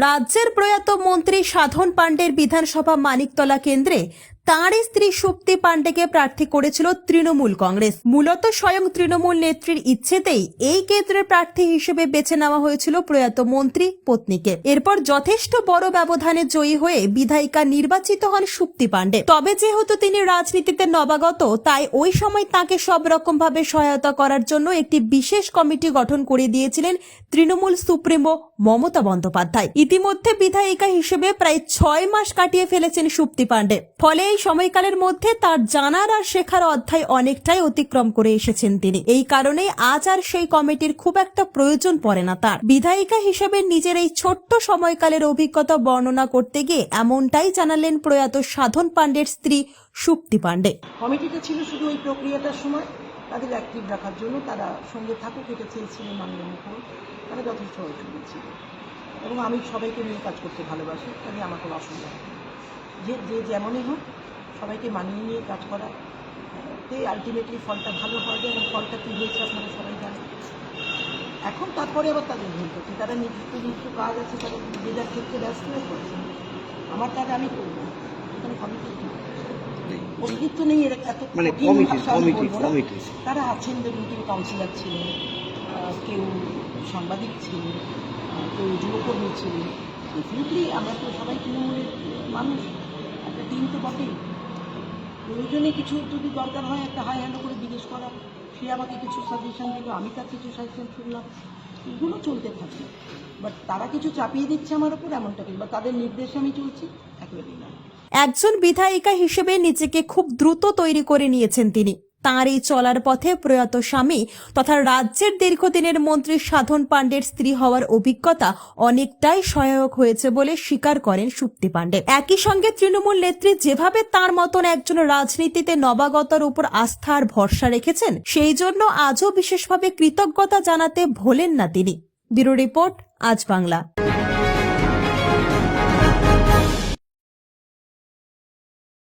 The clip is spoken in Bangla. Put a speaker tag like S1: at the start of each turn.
S1: রাজ্যের প্রয়াত মন্ত্রী সাধন পাণ্ডের বিধানসভা মানিকতলা কেন্দ্রে তাঁরই স্ত্রী শক্তি পাণ্ডেকে প্রার্থী করেছিল তৃণমূল কংগ্রেস। মূলত স্বয়ং তৃণমূল নেত্রীর ইচ্ছেতেই এই কেন্দ্রের প্রার্থী হিসেবে বেছে নেওয়া হয়েছিল প্রয়াত মন্ত্রী, পত্নীকে। এরপর যথেষ্ট বড় ব্যবধানে জয়ী হয়ে বিধায়িকা নির্বাচিত হন সুপ্তি পাণ্ডে। তবে যেহেতু তিনি রাজনীতিতে নবাগত, তাই ওই সময় তাকে সব রকম ভাবে সহায়তা করার জন্য একটি বিশেষ কমিটি গঠন করে দিয়েছিলেন তৃণমূল সুপ্রিমো মমতা বন্দ্যোপাধ্যায়। ইতিমধ্যে বিধায়িকা হিসেবে প্রায় ছয় মাস কাটিয়ে ফেলেছেন সুপ্তি পাণ্ডে। ফলে এই সময়কালের মধ্যে তার জানার আর শেখার অধ্যায় অনেকটাই অতিক্রম করে এসেছেন তিনি। এই কারণে আজ আর সেই কমিটির খুব একটা প্রয়োজন পড়ে না তার। বিধায়িকা হিসেবে নিজের এই ছোট্ট সময়কালের অভিজ্ঞতা বর্ণনা করতে গিয়ে এমনটাই জানালেন প্রয়াত সাধন পাণ্ডের স্ত্রী সুপ্তি পাণ্ডে।
S2: কমিটিটা ছিল শুধু ওই প্রক্রিয়াটার সময়। তাদের অ্যাক্টিভ রাখার জন্য তারা সঙ্গে থাকুক, এটা চেয়েছিলেন মাননীয় মুখ্যমন্ত্রী। তারা যথেষ্ট ছিল। এবং আমি সবাইকে নিয়ে কাজ করতে ভালোবাসি তাই আমার কোনো অসুবিধা যে যে যেমনই হোক সবাইকে মানিয়ে নিয়ে কাজ করা। তে আলটিমেটলি ফলটা ভালো হবে এবং ফলটা কী হয়েছে আপনারা সবাই জানেন। এখন তারপরে আবার তাদের ভুল করছে তারা নিজস্ব নিজস্ব কাজ আছে তারা যে যার ক্ষেত্রে ব্যস্ত হয়ে পড়ছে আমার কাজ আমি করব এখানে কমিটি অস্তিত্ব নেই এর এত
S3: মানে
S2: তারা আছেন দেখুন কেউ কাউন্সিলার ছিলেন কেউ সাংবাদিক ছিলেন কেউ যুবকর্মী ছিলেন। ডেফিনেটলি আমরা তো সবাই তৃণমূলের মানুষ। বটেই প্রয়োজনে কিছু যদি দরকার হয় একটা হাই হ্যান্ড করে জিজ্ঞেস করা সে আমাকে কিছু সাজেশন দিল, আমি তার কিছু সাজেশন শুনলাম। এগুলো চলতে থাকে। বাট তারা কিছু চাপিয়ে দিচ্ছে আমার উপর এমনটা কিন্তু বা তাদের নির্দেশে আমি চলছি? একেবারেই না।
S1: একজন বিধায়িকা হিসেবে নিজেকে খুব দ্রুত তৈরি করে নিয়েছেন তিনি। তাঁর এই চলার পথে প্রয়াত স্বামী তথা রাজ্যের দীর্ঘদিনের মন্ত্রী সাধন পাণ্ডের স্ত্রী হওয়ার অভিজ্ঞতা অনেকটাই সহায়ক হয়েছে বলে স্বীকার করেন সুপ্তি পাণ্ডে। একই সঙ্গে তৃণমূল নেত্রী যেভাবে তার মতন একজন রাজনীতিতে নবাগতার উপর আস্থা আর ভরসা রেখেছেন, সেই জন্য আজও বিশেষভাবে কৃতজ্ঞতা জানাতে ভোলেন না তিনি। ব্যুরো রিপোর্ট, আজ বাংলা।